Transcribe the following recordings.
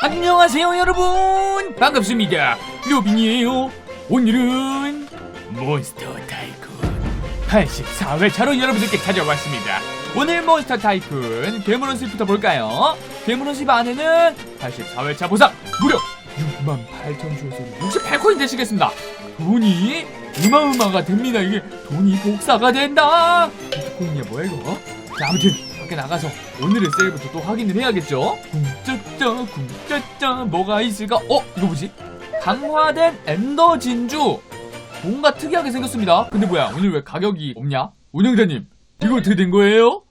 안녕하세요 여러분. 반갑습니다. 로빈이에요. 오늘은 몬스터 타이쿤 84회차로 여러분들께 찾아왔습니다. 오늘 몬스터 타이쿤 괴물원 숲부터 볼까요? 괴물원 숲 안에는 84회차 보상 무려 68,000주에서 68코인 되시겠습니다. 돈이 어마어마가 됩니다. 이게 돈이 복사가 된다. 비트코인이야 뭐야 이거? 자 아무튼 밖에 나가서 오늘의 세일부터 또 확인을 해야겠죠? 궁 짜짜 궁짜짜 뭐가 있을까? 어 이거 뭐지? 강화된 엔더 진주. 뭔가 특이하게 생겼습니다. 근데 뭐야 오늘 왜 가격이 없냐? 운영자님 이거 어떻게 된 거예요?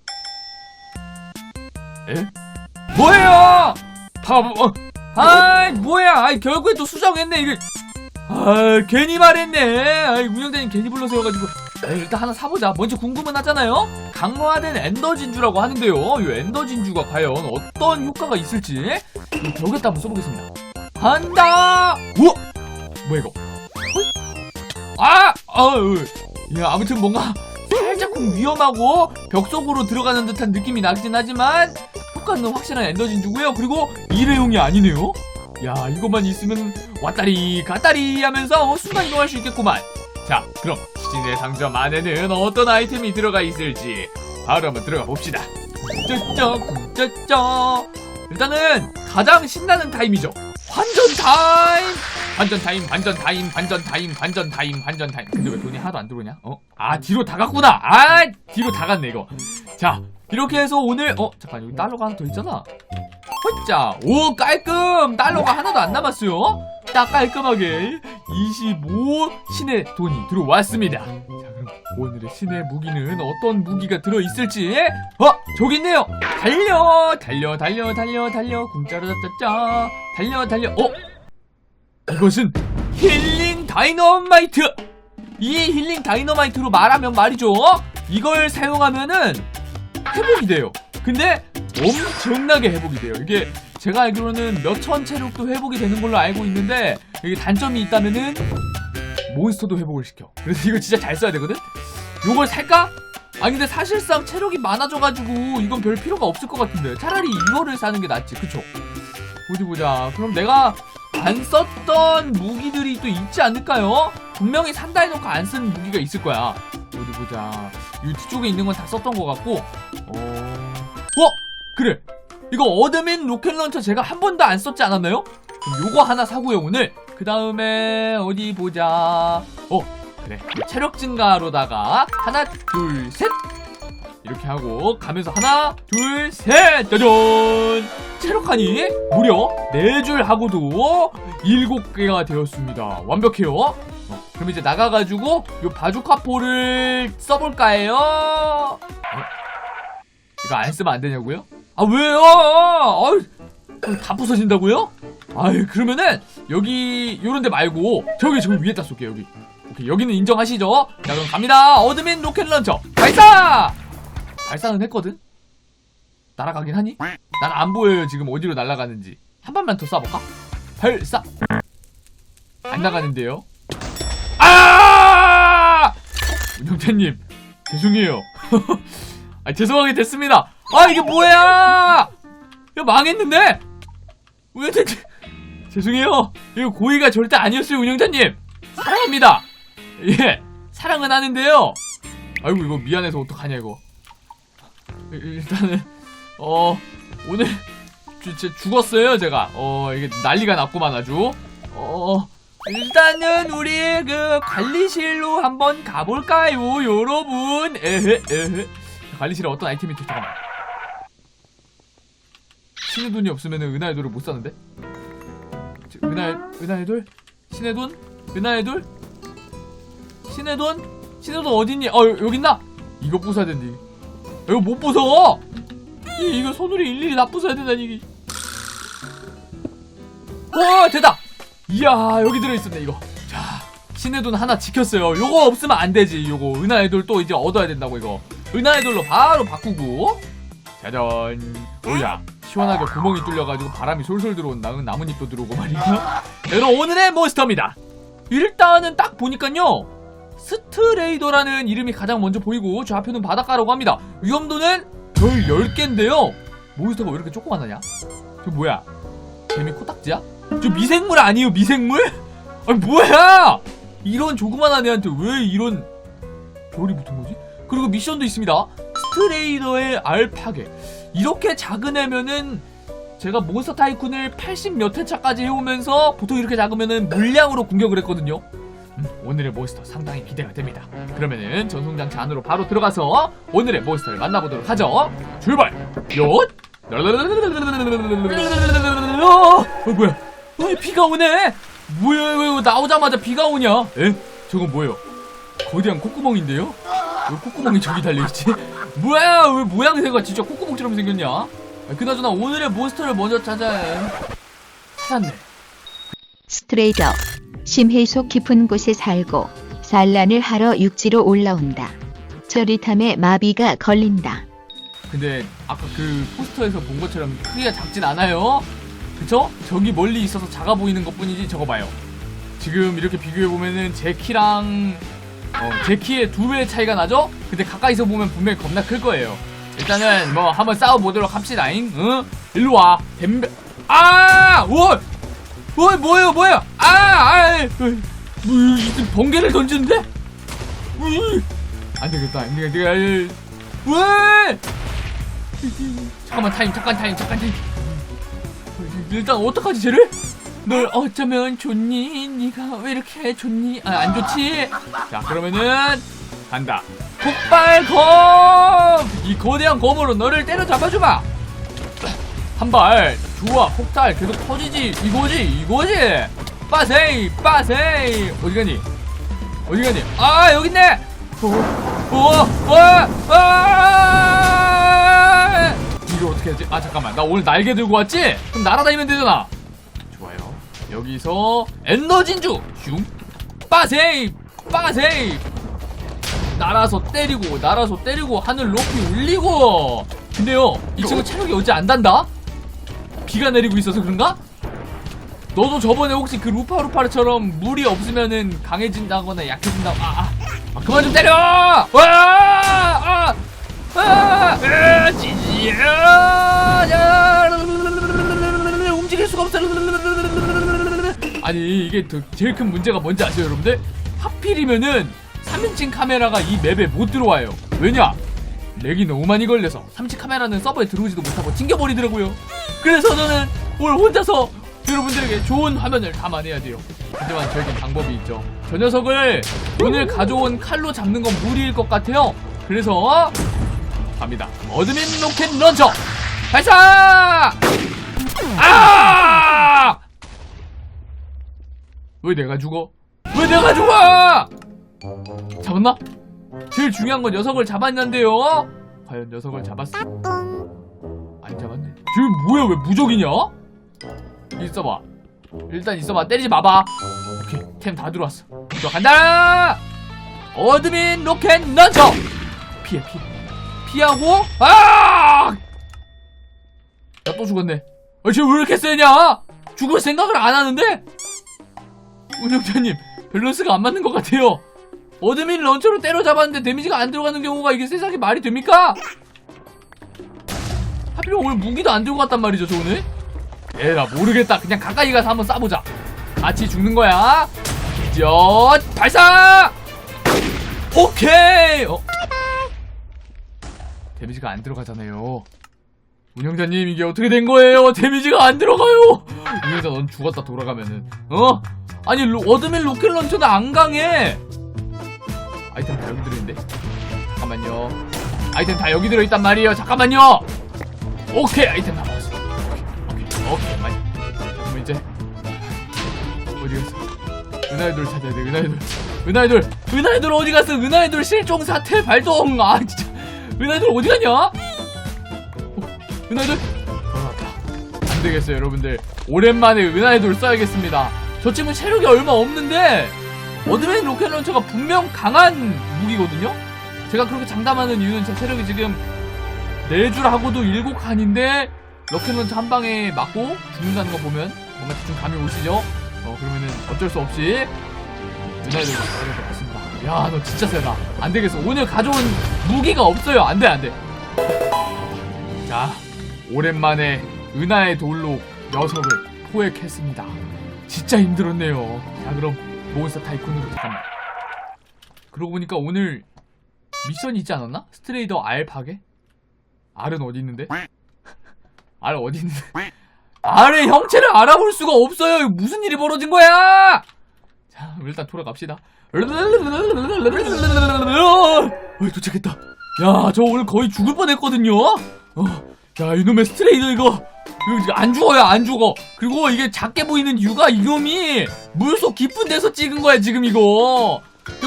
에? 뭐예요? 바보 어. 아이 뭐야? 아이 결국에 또 수정했네 이게. 아 괜히 말했네. 아이 운영자님 괜히 불러서 해가지고 일단 하나 사보자. 먼저 궁금은 하잖아요? 강화된 엔더 진주라고 하는데요. 이 엔더 진주가 과연 어떤 효과가 있을지 이 벽에다 한번 써보겠습니다. 간다! 우와! 뭐야 이거? 헐? 아! 아유 야 아무튼 뭔가 살짝쿵 위험하고 벽 속으로 들어가는 듯한 느낌이 나긴 하지만 효과는 확실한 엔더 진주고요. 그리고 일회용이 아니네요. 야 이것만 있으면 왔다리 갔다리 하면서 어, 순간 이동할 수 있겠구만 자 그럼 시진의 상점 안에는 어떤 아이템이 들어가 있을지 바로 한번 들어가 봅시다. 쩌쩌 쿵쩌쩌. 일단은 가장 신나는 타임이죠. 환전 타임! 반전 타임 반전 타임 반전 타임 반전 타임 반전 타임. 근데 왜 돈이 하나도 안 들어오냐? 어? 아 뒤로 다 갔구나! 아 뒤로 다 갔네 이거. 자 이렇게 해서 오늘 어 잠깐 여기 달러가 하나 더 있잖아. 헛자! 오 깔끔! 달러가 하나도 안 남았어요 딱 깔끔하게 25 신의 돈이 들어왔습니다. 자 그럼 오늘의 신의 무기는 어떤 무기가 들어있을지 어 저기 있네요. 달려 달려 달려 달려 달려 궁짜라짜짜 달려 달려. 어? 이것은 힐링 다이너마이트. 이 힐링 다이너마이트로 말하면 말이죠. 이걸 사용하면은 회복이 돼요. 근데 엄청나게 회복이 돼요. 이게 제가 알기로는 몇 천 체력도 회복이 되는 걸로 알고 있는데 이게 단점이 있다면은 몬스터도 회복을 시켜. 그래서 이거 진짜 잘 써야 되거든? 요걸 살까? 아니 근데 사실상 체력이 많아져가지고 이건 별 필요가 없을 것 같은데. 차라리 이거를 사는 게 낫지. 그쵸? 어디 보자. 그럼 내가 안 썼던 무기들이 또 있지 않을까요? 분명히 산다 해놓고 안쓴 무기가 있을 거야. 어디 보자. 이 뒤쪽에 있는 건 다 썼던 것 같고. 어... 어? 그래 이거 어드민 로켓 런처 제가 한 번도 안 썼지 않았나요? 그럼 요거 하나 사고요 오늘. 그 다음에 어디 보자. 어 그래. 체력 증가로다가 하나 둘 셋. 이렇게 하고 가면서 하나 둘 셋. 짜잔. 체력하니? 무려 네 줄 하고도 일곱 개가 되었습니다. 완벽해요. 어, 그럼 이제 나가가지고 요 바주카포를 써볼까요? 어? 이거 안 쓰면 안 되냐고요? 아 왜요? 아유, 다 부서진다고요? 아유 그러면은 여기 요런데 말고 저기 저기 위에다 쏠게요 여기 오케이 여기는 인정하시죠? 자 그럼 갑니다 어드민 로켓 런처 발사! 발사는 했거든? 날아가긴 하니? 난 안 보여요 지금 어디로 날아가는지 한 발만 더 쏴볼까? 발사! 안 나가는데요? 아! 운영자님 죄송해요 아 죄송하게 됐습니다 아 이게 뭐야? 이거 망했는데? 운영자님 죄송해요. 이거 고의가 절대 아니었어요 운영자님. 사랑합니다. 예 사랑은 하는데요. 아이고 이거 미안해서 어떡하냐 이거. 일- 일단은 어 오늘 주, 제 죽었어요 제가. 어 이게 난리가 났구만 아주. 어 일단은 우리 그 관리실로 한번 가볼까요 여러분? 에헤 에헤. 관리실에 어떤 아이템이 잠깐만 신의 돈이 없으면 은하의 돌을 못 사는데? 저, 은하의 은하의 돌? 신의 돈? 은하의 돌? 신의 돈? 신의 돈 어딨니? 어 여- 여기 있나? 이거 부숴야 된대 이거 못 부숴! 이, 이거 손으로 일일이 다 부숴야 된다니 이게. 와 됐다! 이야 여기 들어있었네 이거. 자 신의 돈 하나 지켰어요. 요거 없으면 안 되지 요거. 은하의 돌 또 이제 얻어야 된다고 이거. 은하의 돌로 바로 바꾸고 짜잔 오야 시원하게 구멍이 뚫려가지고 바람이 솔솔 들어온다 응, 나뭇잎도 들어오고 말이야 여러분 오늘의 몬스터입니다. 일단은 딱 보니깐요 스트레이더라는 이름이 가장 먼저 보이고 좌표는 바닷가라고 합니다. 위험도는 별 10개인데요. 몬스터가 왜 이렇게 조그만하냐? 저 뭐야? 재미 코딱지야? 저 미생물 아니에요 미생물? 아니 뭐야? 이런 조그만한 애한테 왜 이런 별이 붙은 거지? 그리고 미션도 있습니다. 스트레이더의 알파게 이렇게 작은 애면은 제가 몬스터 타이쿤을 80몇 회차까지 해오면서 보통 이렇게 작으면은 물량으로 공격을 했거든요 음, 오늘의 몬스터 상당히 기대가 됩니다 그러면은 전송장치 안으로 바로 들어가서 오늘의 몬스터를 만나보도록 하죠 출발 요 어, 뭐야? 어, 비가 오네. 뭐야, 왜 나오자마자 비가 오냐? 에? 저건 뭐예요? 거대한 콧구멍인데요? 왜 콧구멍이 저기 달려있지? 뭐야, 왜 모양새가 진짜 콧구멍처럼 생겼냐? 아, 그나저나 오늘의 몬스터를 먼저 찾아야 해. 찾았네. 스트레이저 심해 속 깊은 곳에 살고 산란을 하러 육지로 올라온다. 저릿함에 마비가 걸린다. 근데 아까 그 포스터에서 본 것처럼 크기가 작진 않아요. 그쵸? 저기 멀리 있어서 작아 보이는 것 뿐이지 저거 봐요. 지금 이렇게 비교해 보면은 제 키랑 어, 제 키의 두 배의 차이가 나죠? 근데 가까이서 보면 분명히 겁나 클 거예요. 일단은 뭐 한번 싸워 보도록 합시다잉. 응? 일로 와. 댐벼. 아! 오! 오 뭐예요 뭐예요? 아! 아! 에, 뭐 이- 번개를 던지는데? 안 되겠다. 안 되겠다. 왜? 잠깐만 타임 잠깐 타임 잠깐 타임 일단 어떡하지 쟤를? 널 어쩌면 좋니? 네가 왜 이렇게 좋니? 아 안 좋지? 자 그러면은 간다 폭발 검! 이 거대한 검으로 너를 때려잡아주마 한 발 좋아 폭발 계속 터지지 이거지 이거지 빠세이 빠세이 어디 가니 어디 가니 아 여기 있네 어, 어, 어, 아! 이거 어떻게 하지? 아 잠깐만 나 오늘 날개 들고 왔지? 그럼 날아다니면 되잖아 여기서 에너진주 슝 빠세이 빠세이 날아서 때리고 날아서 때리고 하늘 높이 올리고 근데요 이 친구 체력이 어찌 안 단다? 비가 내리고 있어서 그런가? 너도 저번에 혹시 그 루파루파르처럼 물이 없으면은 강해진다거나 약해진다고 아, 아, 아 그만 좀 때려! 와! 아! 아! 으, 지지야! 야! 움직일 수가 없어. 아니 이게 더- 제일 큰 문제가 뭔지 아세요, 여러분들? 하필이면은 3인칭 카메라가 이 맵에 못 들어와요. 왜냐? 렉이 너무 많이 걸려서 3층 카메라는 서버에 들어오지도 못하고 튕겨버리더라고요. 그래서 저는 오늘 혼자서 여러분들에게 좋은 화면을 담아내야 돼요. 하지만 저에겐 방법이 있죠. 저 녀석을 오늘 가져온 칼로 잡는 건 무리일 것 같아요. 그래서 갑니다. 어드민 로켓 런처 발사! 아! 왜 내가 죽어? 왜 내가 죽어? 잡았나? 제일 중요한 건 녀석을 잡았는데요. 과연 녀석을 잡았어? 안 잡았네. 지금 뭐야? 왜 무적이냐? 있어봐. 일단 있어봐. 때리지 마봐. 오케이. 템 다 들어왔어. 저 간다! 어드민 로켓 런처! 피해, 피해. 피하고, 아! 야, 또 죽었네. 아, 쟤왜 이렇게 세냐? 죽을 생각을 안 하는데? 운영자님, 밸런스가 안 맞는 것 같아요. 어드민 런처로 때려잡았는데 데미지가 안 들어가는 경우가 이게 세상에 말이 됩니까? 하필이면 오늘 무기도 안 들고 갔단 말이죠, 저 오늘? 에라, 모르겠다. 그냥 가까이 가서 한번 쏴보자. 같이 죽는 거야. 저 발사! 오케이! 어? 데미지가 안 들어가잖아요. 운영자님, 이게 어떻게 된 거예요? 데미지가 안 들어가요! 운영자, 넌 죽었다, 돌아가면은. 어? 아니, 로, 어드민 로켓 런처는 안 강해! 아이템 다 여기 들어있는데? 잠깐만요. 아이템 다 여기 들어있단 말이에요. 잠깐만요! 오케이, 아이템 다 먹었어. 오케이, 오케이, 오케이, 많이. 자, 그럼 이제. 어디 갔어? 은하의 돌 찾아야 돼, 은하의 돌. 은하의 돌! 은하의 돌 어디 갔어? 은하의 돌 실종 사태 발동! 아, 진짜. 은하의 돌 어디 갔냐? 어, 은하의 돌? 돌아왔다. 안 되겠어요, 여러분들. 오랜만에 은하의 돌 써야겠습니다. 저 친구 체력이 얼마 없는데, 어드맨 로켓 런처가 분명 강한 무기거든요? 제가 그렇게 장담하는 이유는 제 체력이 지금 네줄 하고도 일곱 칸인데 로켓 런처 한 방에 맞고 죽는다는 거 보면 뭔가 대충 감이 오시죠? 어 그러면은 어쩔 수 없이 유나이드가 어려울 것 같습니다. 야 너 진짜 세다. 안 되겠어. 오늘 가져온 무기가 없어요. 안 돼, 안 돼. 자, 오랜만에 은하의 돌로 녀석을 소액했습니다. 진짜 힘들었네요. 자, 그럼 몬스터 타이쿤으로 잠깐만. 그러고 보니까 오늘 미션이 있지 않았나? 스트레이더 알 파괴? 알은 어디 있는데? 알 어디 있는데? 알의 형체를 알아볼 수가 없어요. 무슨 일이 벌어진 거야? 자, 일단 돌아갑시다. 어, 도착했다. 야, 저 오늘 거의 죽을 뻔했거든요. 어, 야, 이놈의 스트레이더 이거. 안 죽어요, 안 죽어. 그리고 이게 작게 보이는 이유가 이놈이 물속 깊은 데서 찍은 거야, 지금 이거.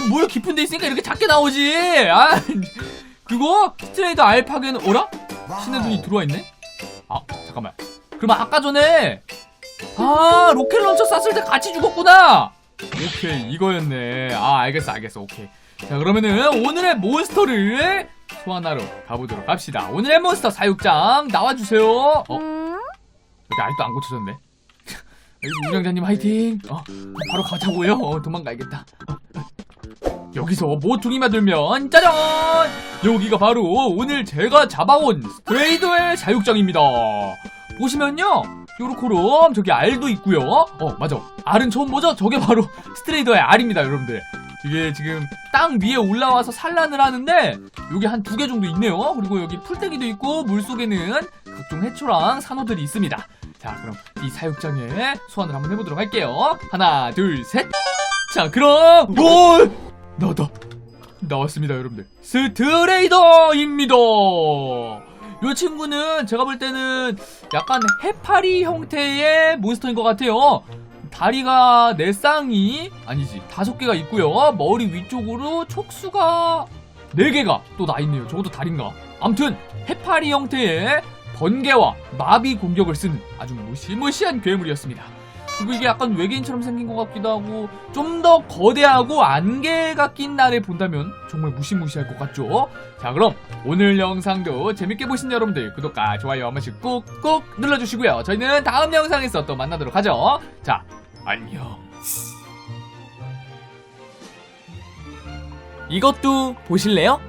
물 깊은 데 있으니까 이렇게 작게 나오지. 아, 그리고 스트레이더 알파게는 어라? 신의 눈이 들어와 있네. 아, 잠깐만. 그러면 아까 전에 아 로켓 런처 쐈을 때 같이 죽었구나. 오케이 이거였네. 아 알겠어 알겠어 오케이. 자 그러면은 오늘의 몬스터를 소환하러 가보도록 합시다. 오늘의 몬스터 사육장 나와주세요. 어 여기 아직도 안 고쳐졌네. 운영자님 화이팅. 어 바로 가자고요. 어, 도망가야겠다. 어, 어. 여기서 모퉁이만 들면 짜잔! 여기가 바로 오늘 제가 잡아온 스트레이더의 사육장입니다. 보시면요 요렇게럼 저기 알도 있고요 어 맞아 알은 처음 보죠? 저게 바로 스트레이더의 알입니다 여러분들 이게 지금 땅 위에 올라와서 산란을 하는데 여기 한 두 개 정도 있네요 그리고 여기 풀떼기도 있고 물속에는 각종 해초랑 산호들이 있습니다 자 그럼 이 사육장에 소환을 한번 해보도록 할게요 하나 둘셋자 그럼 오 나왔다 나왔습니다 여러분들 스트레이더입니다 이 친구는 제가 볼 때는 약간 해파리 형태의 몬스터인 것 같아요. 다리가 네 쌍이 아니지 다섯 개가 있고요. 머리 위쪽으로 촉수가 네 개가 또 나 있네요. 저것도 다리인가? 암튼 해파리 형태의 번개와 마비 공격을 쓰는 아주 무시무시한 괴물이었습니다. 그리고 이게 약간 외계인처럼 생긴 것 같기도 하고 좀 더 거대하고 안개가 낀 날에 본다면 정말 무시무시할 것 같죠? 자 그럼 오늘 영상도 재밌게 보신 여러분들 구독과 좋아요 한 번씩 꾹꾹 눌러주시고요. 저희는 다음 영상에서 또 만나도록 하죠. 자 안녕. 이것도 보실래요?